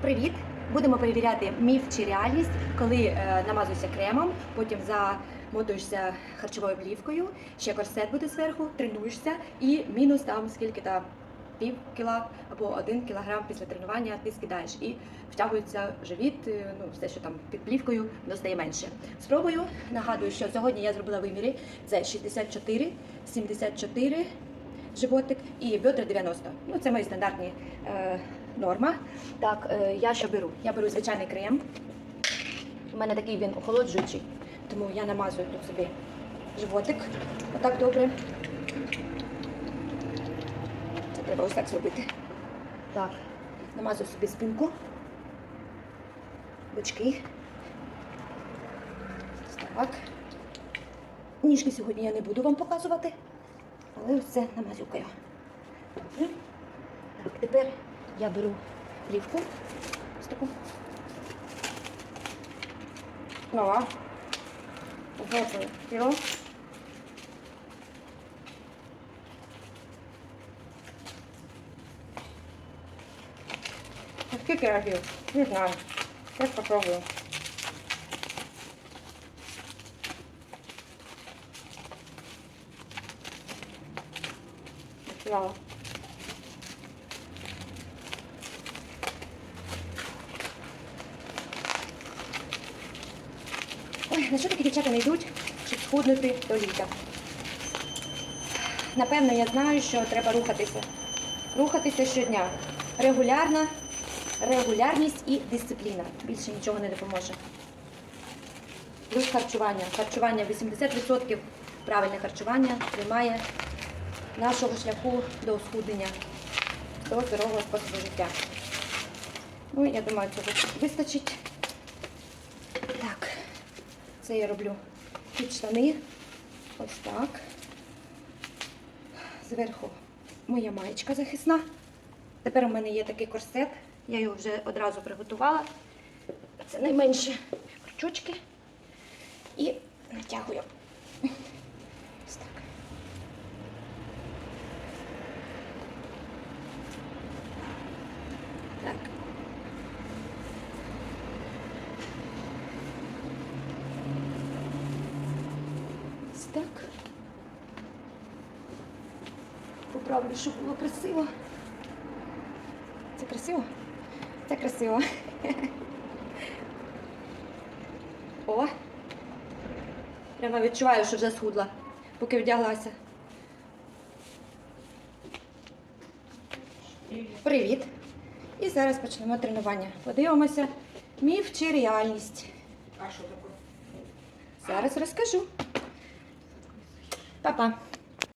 Привіт! Будемо перевіряти міф чи реальність, коли е, намазуєшся кремом, потім замотуєшся харчовою плівкою, ще корсет буде зверху, тренуєшся і мінус там скільки там пів кіла або один кілограм після тренування ти скидаєш і втягується живіт, е, ну все, що там під плівкою, воно стає менше. Спробую. Нагадую, що сьогодні я зробила виміри. Це 64, 74 животик і бедра 90. Ну це мої стандартні е, норма. Так, е, я що беру? Я беру звичайний крем. У мене такий він охолоджуючий, тому я намазую тут собі животик. Отак добре. Це треба ось так зробити. Так, намазую собі спинку, бочки. Так. Ніжки сьогодні я не буду вам показувати, але ось це намазюкаю. Так, тепер я беру плівку. Ось таку. Нова. Готую. А скільки разів? Не знаю. Зараз попробую. Цікаво. Ой, на що такі дівчата не йдуть, щоб схуднути до літа? Напевно, я знаю, що треба рухатися. Рухатися щодня. Регулярна, регулярність і дисципліна. Більше нічого не допоможе. Плюс харчування. Харчування 80% правильне харчування тримає нашого шляху до схуднення, до здорового способу життя. Ну, я думаю, цього вистачить. Це я роблю під штани. Ось так. Зверху моя маєчка захисна. Тепер у мене є такий корсет. Я його вже одразу приготувала. Це найменше крючочки. І натягую. Ось так. Так. Ось так. Поправлю, щоб було красиво. Це красиво? Це красиво. О! Прямо відчуваю, що вже схудла, поки вдяглася. Привіт! І зараз почнемо тренування. Подивимося, міф чи реальність. А що таке? Зараз розкажу. 拜拜